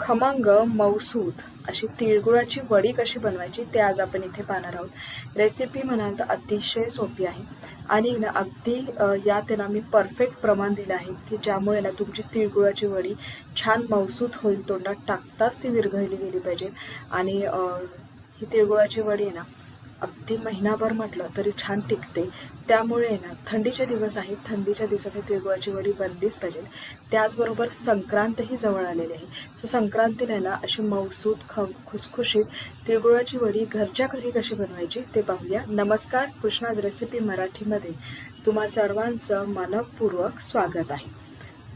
खमंग मौसूद अशी तिळगुळाची वडी कशी बनवायची ते आज आपण इथे पाहणार आहोत. रेसिपी म्हणाल तर अतिशय सोपी आहे. आणि ना अगदी यात ना मी परफेक्ट प्रमाण दिलं आहे की ज्यामुळे ना तुमची तिळगुळाची वडी छान मौसूद होईल तोंडात टाकताच ती विरघळली गेली पाहिजे. आणि ही तिळगुळाची वडी आहे ना अगदी महिनाभर म्हटलं तरी छान टिकते. त्यामुळे ना थंडीचे दिवस आहेत. थंडीच्या दिवसात ही तिळगुळाची वडी बनलीच पाहिजे त्याचबरोबर संक्रांतही जवळ आलेली आहे. सो संक्रांतीला ना अशी मौसूद ख खुसखुशीत तिळगुळाची वडी घरच्या घरी कशी बनवायची ते पाहूया. नमस्कार कृष्णाज रेसिपी मराठीमध्ये तुम्हा सर्वांचं मनपूर्वक स्वागत आहे.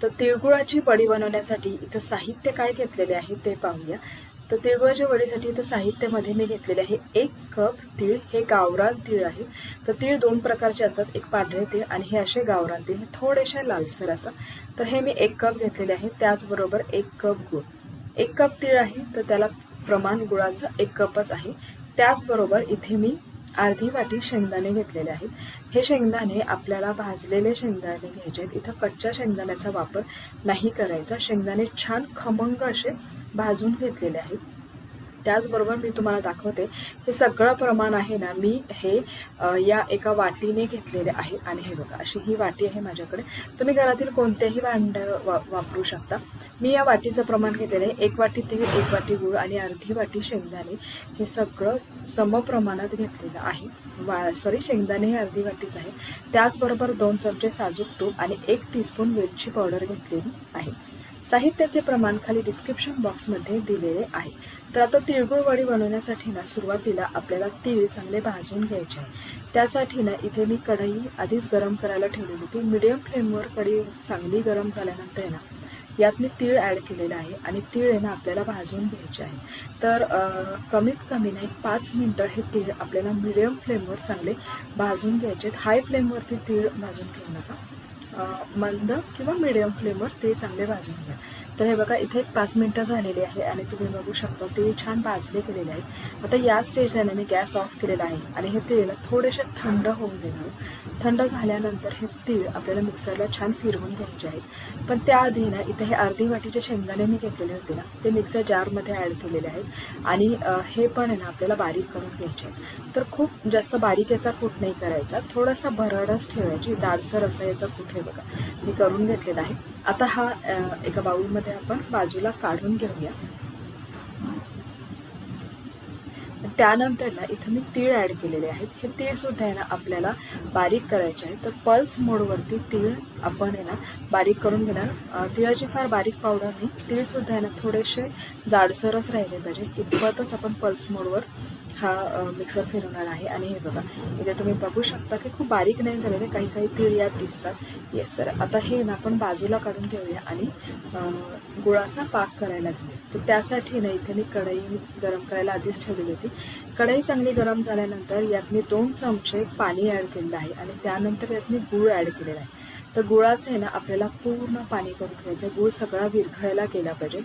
तर तिळगुळाची वडी बनवण्यासाठी इथं साहित्य काय घेतलेले आहे ते पाहूया. तर तिळगुळाच्या वडीसाठी इथं साहित्यामध्ये मी घेतलेले आहे एक कप तीळ. हे गावरान तीळ आहे. तर तीळ दोन प्रकारचे असतात. एक पांढरे तीळ आणि हे असे गावरान तीळ. हे थोडेसे लालसर असतात. तर हे मी एक कप घेतलेले आहे. त्याचबरोबर एक कप गूळ. एक कप तीळ आहे. तर त्याला प्रमाण गुळाचं एक कपच आहे. त्याचबरोबर इथे मी अर्धी वाटी शेंगदाणे घेतलेले आहेत. हे शेंगदाणे आपल्याला भाजलेले शेंगदाणे घ्यायचे आहेत. इथं कच्च्या शेंगदाण्याचा वापर नाही करायचा. शेंगदाणे छान खमंग असे भाजून घेतलेले आहेत त्याचबरोबर मी तुम्हाला दाखवते हे सगळं प्रमाण आहे ना मी हे या एका वाटीने घेतलेले आहे. आणि हे बघा अशी ही वाटी आहे माझ्याकडे. तुम्ही घरातील कोणत्याही भांड वा वापरू शकता. मी या वाटीचं प्रमाण घेतलेलं आहे. एक वाटी तीळ एक वाटी गूळ आणि अर्धी वाटी शेंगदाणे. हे सगळं समप्रमाणात घेतलेलं आहे. वा सॉरी शेंगदाणे हे अर्धी वाटीच आहे. त्याचबरोबर दोन चमचे साजूक तूप आणि एक टीस्पून वेलची पावडर घेतलेली आहे. साहित्याचे प्रमाण खाली डिस्क्रिप्शन बॉक्समध्ये दिलेले आहे. तर आता तिळगुळ वडी बनवण्यासाठी ना सुरुवातीला आपल्याला तीळ चांगले भाजून घ्यायचे आहे. त्यासाठी ना इथे मी कढई आधीच गरम करायला ठेवलेली होती. मिडियम फ्लेमवर कढई चांगली गरम झाल्यानंतर आहे ना यात मी तीळ ॲड केलेलं आहे आणि तीळ आहे ना आपल्याला भाजून घ्यायचे आहे. तर कमीत कमी ना एक पाच मिनटं हे तीळ आपल्याला मिडियम फ्लेमवर चांगले भाजून घ्यायचे आहेत. हाय फ्लेमवरती तीळ भाजून घेऊ नका. मंद किंवा मिडियम फ्लेमवर ते चांगले भाजून घ्या. तर हे बघा इथे एक पाच मिनटं झालेली आहे आणि तुम्ही बघू शकता ते छान भाजले गेलेले आहेत. आता या स्टेजला ना मी गॅस ऑफ केलेला आहे आणि हे तेल थोडेसे थंड होऊन देणार थंड झाल्यानंतर हे तीळ आपल्याला मिक्सरला छान फिरवून घ्यायचे आहेत. पण त्याआधी ना इथे हे अर्धी वाटीचे शेंगदाणे मी घेतलेले होते ना ते मिक्सर जारमध्ये ॲड केलेले आहेत. आणि हे पण आहे ना आपल्याला बारीक करून घ्यायचे आहेत. तर खूप जास्त बारीक याचा कूट नाही करायचा. थोडासा भरडच ठेवायची जाडसर असा याचा कूट हे बघा. मी करून घेतलेला आहे. आता हा एका बाउलमध्ये आपण बाजूला काढून घेऊया. त्यानंतर ना इथं मी तीळ ॲड केलेले आहेत. हे तीळ सुद्धा आहे ना आपल्याला बारीक करायचे आहे. तर पल्स मोडवरती तीळ आपण आहे ना बारीक करून घेणार. तिळाची फार बारीक पावडर नाही. तीळ सुद्धा आहे ना थोडेसे जाडसरच राहिले पाहिजे. इतपतच आपण पल्स मोडवर हा मिक्सर फिरवणार आहे. आणि हे बघा इथे तुम्ही बघू शकता की खूप बारीक नाही झालेले काही काही तीळ यात दिसतात. येस तर आता हे ना आपण बाजूला काढून घेऊया आणि गुळाचा पाक करायला घेऊया. तर त्यासाठी ना इथे मी कढई गरम करायला आधीच ठेवलेली होती. कढई चांगली गरम झाल्यानंतर यात मी दोन चमचे पाणी ॲड केलेलं आहे आणि त्यानंतर यात मी गूळ ॲड केलेला आहे. तर गुळाचं आहे ना आपल्याला पूर्ण पाणी करून घ्यायचं आहे. गूळ सगळा विरघळायला गेला पाहिजे.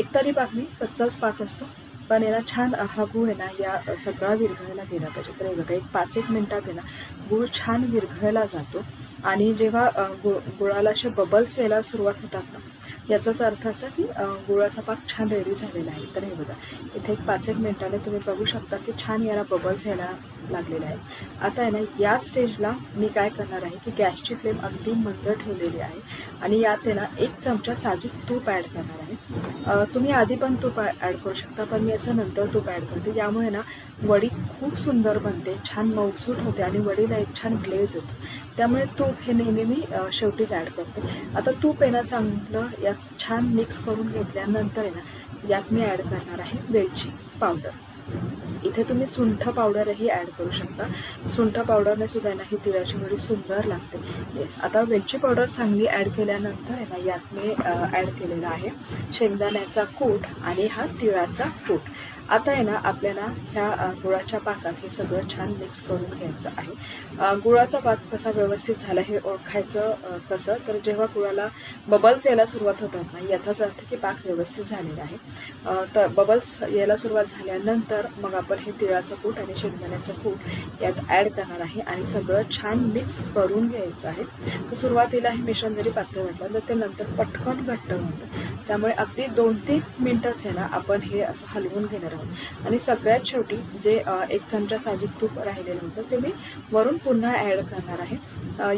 एकतरी पाक नाही कच्चाच पाक असतो. पण याला छान हा गूळ आहे ना या सगळा विरघळायला गेला पाहिजे. तर हे बघा एक पाच एक मिनटात आहे ना गूळ छान विरघळला जातो. आणि जेव्हा गु गुळाला असे बबल्स यायला सुरुवात होतात ना याचाच अर्थ असा की गुळाचा पाक छान रेडी झालेला आहे. तर हे बघा इथे एक पाच एक मिनटाने तुम्ही बघू शकता की छान याला बबल्स यायला लागलेले आहे आता आहे ना या स्टेजला मी काय करणार आहे की गॅसची फ्लेम अगदी मंद ठेवलेली आहे. आणि यात आहे ना एक चमचा साजूक तूप ॲड करणार आहे. तुम्ही आधी पण तूप ॲड करू शकता पण मी असं नंतर तूप ॲड करते. यामुळे ना वडी खूप सुंदर बनते छान मऊसूट होते आणि वडीला एक छान ग्लेज येतो. त्यामुळे तूप हे नेहमी मी शेवटीच ॲड करते. आता तूप आहे ना चांगलं यात छान मिक्स करून घेतल्यानंतर आहे ना यात मी ॲड करणार आहे वेलची पावडर इथे तुम्ही सुंठ पावडरही ॲड करू शकता. सुंठ पावडरने सुद्धा आहे ना ही तिळाची वडी सुंदर लागते. येस आता वेलची पावडर चांगली ॲड केल्यानंतर आहे ना यात मी ॲड केलेला आहे शेंगदाण्याचा कूट आणि हा तिळाचा कूट. आता आहे ना आपल्याला ह्या गुळाच्या पाकात हे सगळं छान मिक्स करून घ्यायचं आहे. गुळाचा पाक कसा व्यवस्थित झाला हे ओळखायचं कसं? तर जेव्हा गुळाला बबल्स यायला सुरुवात होतात ना याचाच अर्थ की पाक व्यवस्थित झालेला आहे. तर बबल्स यायला सुरुवात झाल्यानंतर मग आपण हे तिळाचं कूट आणि शेंगदाण्याचं कूट यात ॲड करणार आहे आणि सगळं छान मिक्स करून घ्यायचं आहे. तर सुरुवातीला हे मिश्रण जरी पातळ वाटलं तर ते नंतर पटकन घट्ट होतं. त्यामुळे अगदी दोन तीन मिनटंच आहे ना आपण हे असं हलवून घेणार आहोत. आणि सगळ्यात शेवटी जे एक चमचा साजूक तूप राहिलेलं होतं ते मी वरून पुन्हा ॲड करणार आहे.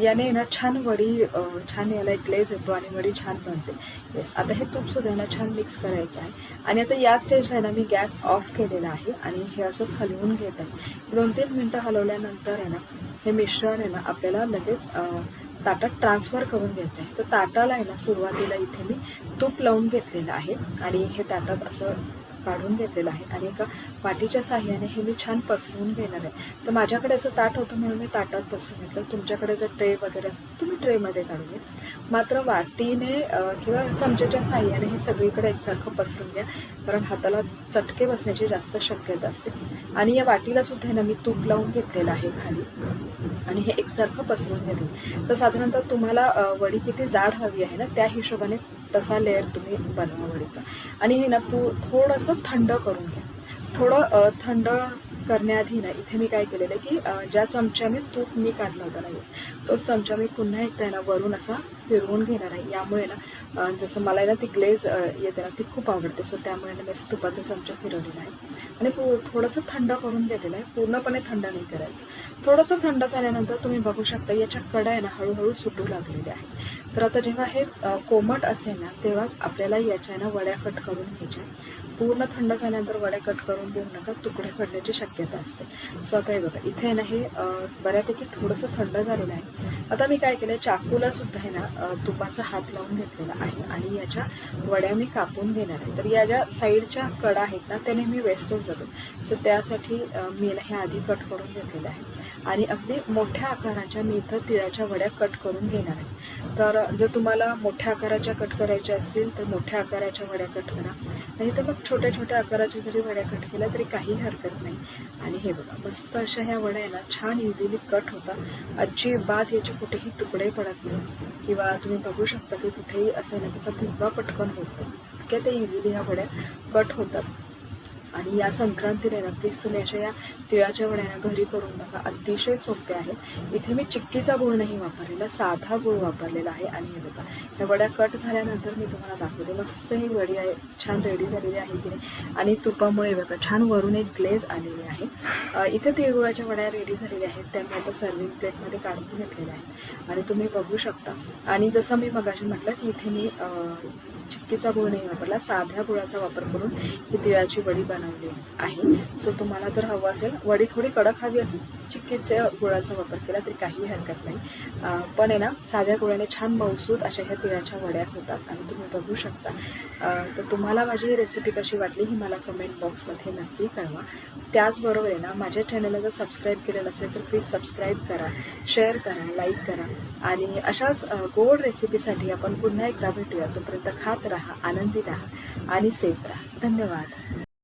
याने ना छान वडी छान याला एक ग्लेज येतो आणि वडी छान बनते. येस आता हे तूपसुद्धा ना छान मिक्स करायचं आहे. आणि आता या स्टेजला ना मी गॅस ऑफ केलेला आहे आणि हे असंच हलवून घेत आहे. दोन तीन मिनटं हलवल्यानंतर आहे ना हे मिश्रण आहे ना आपल्याला लगेच ताटात ट्रान्सफर करून घ्यायचं आहे. तर ताटाला आहे ना सुरुवातीला इथे मी तूप लावून घेतलेलं आहे. आणि हे ताटात असं काढून घेतलेलं आहे आणि एका वाटीच्या साह्याने हे मी छान पसरवून घेणार आहे. तर माझ्याकडे असं ताट होतं म्हणून मी ताटात पसरून घेतलं. तुमच्याकडे जर ट्रे वगैरे असेल तुम्ही ट्रेमध्ये काढून घ्या. मात्र वाटीने किंवा चमचेच्या साह्याने हे सगळीकडे एकसारखं पसरून घ्या. कारण हाताला चटके बसण्याची जास्त शक्यता असते. आणि या वाटीला सुद्धा ना मी तूप लावून घेतलेलं आहे खाली. आणि हे एकसारखं पसरून घेते तर साधारणतः तुम्हाला वडी किती जाड हवी आहे ना त्या हिशोबाने तसा लेअर तुम्ही बनवा वडीचा. आणि हे ना पू थोडंसं थंड करून घ्या. थोडं थंड करण्याआधी ना इथे मी काय केलेलं आहे की ज्या चमच्याने तूप मी काढला होता नाहीच तोच चमचा मी पुन्हा एकदा ना वरून असा फिरवून घेणार आहे. यामुळे ना जसं मला आहे ना ती ग्लेज येते ना ती खूप आवडते. सो त्यामुळे ना मी असं तुपाचा चमचा फिरवलेला आहे. आणि पू थोडंसं थंड करून घेतलेलं आहे. पूर्णपणे थंड नाही करायचं. थोडंसं थंड झाल्यानंतर तुम्ही बघू शकता याच्या कडा आहे ना हळूहळू सुटू लागलेल्या आहेत तर आता जेव्हा हे कोमट असेल ना तेव्हाच आपल्याला याच्या ना वड्या कट करून घ्यायच्या. पूर्ण थंड झाल्यानंतर वड्या कट करून देऊ नका. तुकडे पडण्याची शक्यता असते. सो आता हे बघा इथे ना हे बऱ्यापैकी थोडंसं थंड झालेलं आहे. आता मी काय केलं चाकूला सुद्धा आहे ना तुपाचा हात लावून घेतलेला आहे आणि याच्या वड्या मी कापून घेणार आहे. तर या ज्या साईडच्या कडा आहेत ना त्या नेहमी वेस्टच जातात. सो त्यासाठी मी ना हे आधी कट करून घेतलेलं आहे. आणि अगदी मोठ्या आकाराच्या मी इथं तिळाच्या वड्या कट करून घेणार आहे. तर जर तुम्हाला मोठ्या आकाराच्या कट करायच्या असतील तर मोठ्या आकाराच्या वड्या कट करा. नाही तर मग छोट्या छोट्या आकाराच्या जरी वड्या कट केल्या तरी काही हरकत नाही. आणि हे बघा मस्त अशा ह्या वड्या आहे ना छान इझिली कट होतात. अजिबात याचे कुठेही तुकडे पडत नाही. किंवा तुम्ही बघू शकता की कुठेही असं आहे ना त्याचा भुगा पटकन होतो इतक्या ते इझिली ह्या वड्या कट होतात. आणि या संक्रांतीने ना प्लीज तुम्ही अशा या तिळाच्या वड्यानं घरी करून बघा अतिशय सोपे आहेत इथे मी चिक्कीचा गुळ नाही वापरलेला साधा गुळ वापरलेला आहे. आणि हे बघा ह्या वड्या कट झाल्यानंतर मी तुम्हाला दाखवते. मस्त ही वडी आहे. छान रेडी झालेली आहे की नाही आणि तुपामुळे बघा छान वरून एक ग्लेज आलेली आहे. इथे तिळगुळाच्या वड्या रेडी झालेल्या आहेत. त्या मी आता सर्विंग प्लेटमध्ये काढून घेतलेल्या आहेत. आणि तुम्ही बघू शकता. आणि जसं मी मगाशी म्हटलं की इथे मी चिक्कीचा गुळ नाही वापरला साध्या गुळाचा वापर करून ही तिळाची वडी बनवली आहे. सो तुम्हाला जर हवं असेल वडी थोडी कडक हवी असेल चिक्कीच्या गुळाचा वापर केला तरी काहीही हरकत नाही. पण आहे ना साध्या गुळाने छान मौसूद अशा ह्या तिळाच्या वड्या होतात आणि तुम्ही बघू शकता. तर तुम्हाला माझी ही रेसिपी कशी वाटली ही मला कमेंट बॉक्समध्ये नक्की कळवा. त्याचबरोबर आहे ना माझ्या चॅनलला जर सबस्क्राईब केलेलं असेल तर प्लीज सबस्क्राईब करा शेअर करा लाईक करा. आणि अशाच गोड रेसिपीसाठी आपण पुन्हा एकदा भेटूया. तोपर्यंत खास राहा आनंदी राहा आणि सेफ राहा. धन्यवाद.